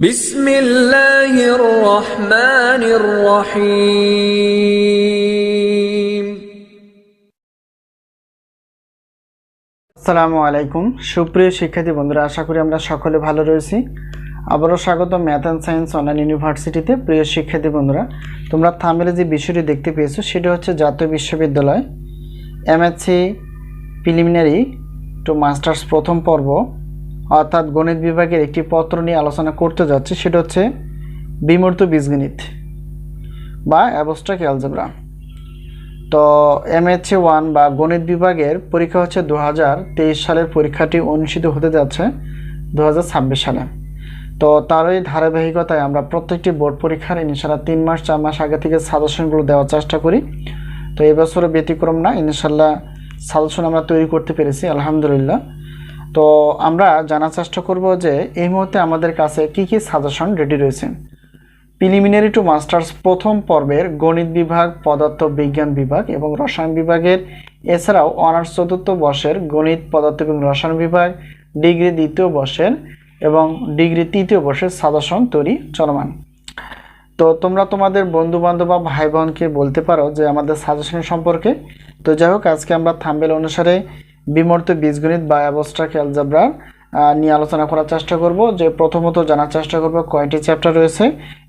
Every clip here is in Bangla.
بسم الله الرحمن الرحيم আসসালামু আলাইকুম সুপ্রিয় শিক্ষার্থী বন্ধুরা আশা করি আমরা সকলে ভালো রয়েছি আবারও স্বাগত ম্যাথ অ্যান্ড সায়েন্স অনলাইন ইউনিভার্সিটিতে প্রিয় শিক্ষার্থী বন্ধুরা তোমরা থামেলে যে বিষয়টি দেখতে পেয়েছো সেটা হচ্ছে জাতীয় বিশ্ববিদ্যালয় এমএসসি প্রিলিমিনারি টু মাস্টার্স প্রথম পর্ব অর্থাৎ গণিত বিভাগের একটি পত্র নিয়ে আলোচনা করতে যাচ্ছে, সেটা হচ্ছে বিমূর্ত বীজগণিত বা অ্যাবস্ট্রাক্ট অ্যালজেব্রা। তো এমএসসি ওয়ান বা গণিত বিভাগের পরীক্ষা হচ্ছে দু হাজার তেইশ সালের পরীক্ষাটি অনুষ্ঠিত হতে যাচ্ছে দু হাজার ছাব্বিশ সালে। তো তারই ধারাবাহিকতায় আমরা প্রত্যেকটি বোর্ড পরীক্ষার ইনশাল্লাহ তিন মাস, চার মাস আগে থেকে সাজেশনগুলো দেওয়ার চেষ্টা করি। তো এবছরও ব্যতিক্রম না ইনশাল্লাহ সাজেশন আমরা তৈরি করতে পেরেছি, আলহামদুলিল্লাহ। তো আমরা জানার চেষ্টা করব যে এই মুহূর্তে আমাদের কাছে কী কী সাজেশন রেডি রয়েছে। প্রিলিমিনারি টু মাস্টার্স প্রথম পর্বের গণিত বিভাগ, পদার্থ বিজ্ঞান বিভাগ এবং রসায়ন বিভাগের, এছাড়াও অনার্স চতুর্থ বর্ষের গণিত, পদার্থ এবং রসায়ন বিভাগ, ডিগ্রি দ্বিতীয় বর্ষের এবং ডিগ্রি তৃতীয় বর্ষের সাজেশন তৈরি চলমান। তো তোমরা তোমাদের বন্ধু বান্ধব বা ভাই বোনকে বলতে পারো যে আমাদের সাজেশন সম্পর্কে। তো যাই হোক, আজকে আমরা থাম্বেল অনুসারে বিমর্ত বীজগণিত বা অ্যাবস্ট্রাক অ্যালজাব্রা নিয়ে আলোচনা করার চেষ্টা করব। যে প্রথমত জানার চেষ্টা করব কয়টি চ্যাপ্টার রয়েছে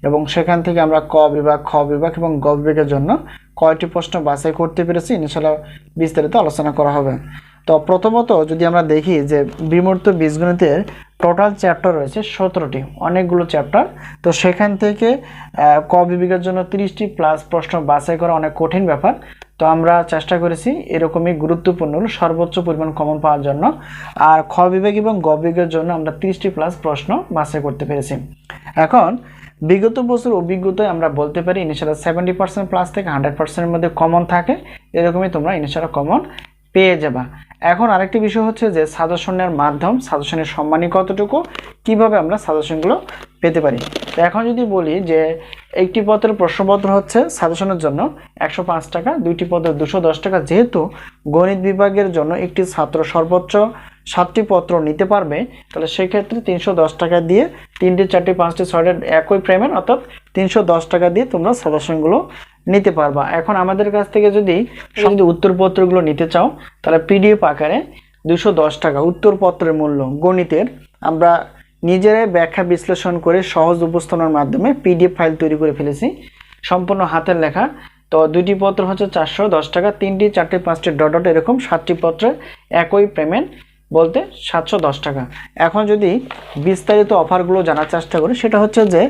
এবং সেখান থেকে আমরা ক বিভাগ, খ বিভাগ এবং গ বিভাগের জন্য কয়টি প্রশ্ন বাছাই করতে পেরেছি ইনশাল্লাহ বিস্তারিত আলোচনা করা হবে। তো প্রথমত যদি আমরা দেখি যে বিমূর্ত বীজগণিতের টোটাল চ্যাপ্টার রয়েছে সতেরোটি, অনেকগুলো চ্যাপ্টার তো সেখান থেকে ক বিভাগের জন্য তিরিশটি প্লাস প্রশ্ন বাছাই করা অনেক কঠিন ব্যাপার। তো আমরা চেষ্টা করেছি এরকমই গুরুত্বপূর্ণ সর্বোচ্চ পরিমাণ কমন পাওয়ার জন্য। আর খ বিভাগ এবং গ বিভাগের জন্য আমরা তিরিশটি প্লাস প্রশ্ন বাছাই করতে পেরেছি। এখন, বিগত বছর অভিজ্ঞতায় আমরা বলতে পারি ইনিশিয়াল সেভেন্টি পার্সেন্ট প্লাস থেকে হান্ড্রেড পার্সেন্টের মধ্যে কমন থাকে। এরকমই তোমরা ইনিশিয়াল কমন পেয়ে যাবা। এখন আরেকটি বিষয় হচ্ছে যে সাজেশনের মাধ্যম, সাজেশনের সম্মানই কতটুকু, কীভাবে আমরা সাজেশনগুলো পেতে পারি? তো এখন যদি বলি যে একটি পত্রের প্রশ্নপত্র হচ্ছে সাজেশনের জন্য একশো পাঁচ টাকা, দুইটি পত্রের দুশো দশ টাকা। যেহেতু গণিত বিভাগের জন্য একটি ছাত্র সর্বোচ্চ সাতটি পত্র নিতে পারবে, তাহলে সেক্ষেত্রে তিনশো দশ টাকা দিয়ে তিনটি, চারটি, পাঁচটি, ছয়টি একই পেমেন্ট অর্থাৎ তিনশো দশ টাকা দিয়ে তোমরা সাজেশনগুলো নিতে পারবা। এখন আমাদের কাছ থেকে যদি যদি উত্তরপত্রগুলো নিতে চাও তাহলে পিডিএফ আকারে দুশো দশ টাকা উত্তরপত্রের মূল্য গণিতের। আমরা নিজেরাই ব্যাখ্যা বিশ্লেষণ করে সহজ উপস্থাপনার মাধ্যমে পিডিএফ ফাইল তৈরি করে ফেলেছি। সম্পূর্ণ হাতের লেখা। তো দুটি পত্র হচ্ছে চারশো দশ টাকা তিনটি চারটি পাঁচটি ডট ডট এরকম সাতটি পত্রের একই পেমেন্ট। বলতে সাতশো দশ টাকা। এখন যদি বিস্তারিত অফারগুলো জানার চেষ্টা করি, সেটা হচ্ছে যে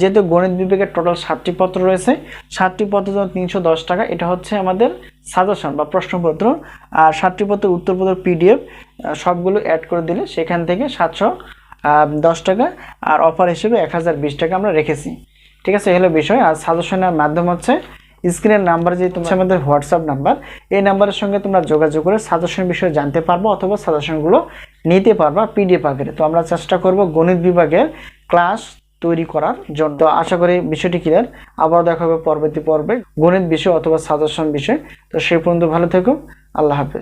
যেহেতু গণিত বিভাগের টোটাল সাতটি পত্র রয়েছে, সাতটি পত্র জন্য তিনশো দশ টাকা। এটা হচ্ছে আমাদের সাজেশন বা প্রশ্নপত্র। আর সাতটি পত্রের উত্তরপত্র পিডিএফ সবগুলো অ্যাড করে দিলে সেখান থেকে সাতশো দশ টাকা। আর অফার হিসেবে এক হাজার বিশ টাকা আমরা রেখেছি। ঠিক আছে হলো বিষয়। আর সাজেশনের মাধ্যম হচ্ছে স্ক্রিনের নাম্বার যে তোমার আমাদের হোয়াটসঅ্যাপ নাম্বার এই নাম্বারের সঙ্গে তোমরা যোগাযোগ করে সাজেশন বিষয়ে জানতে পারব অথবা সাজেশনগুলো নিতে পারবা পিডিএফ আকারে। তো আমরা চেষ্টা করব গণিত বিভাগের ক্লাস তৈরি করার জন্য। তো আশা করি বিষয়টি ক্লিয়ার আবার দেখা হবে পরবর্তী পর্বে গণিত বিষয় অথবা সাজেশন বিষয়। তো সেই পর্যন্ত ভালো থেকো। আল্লাহ হাফেজ।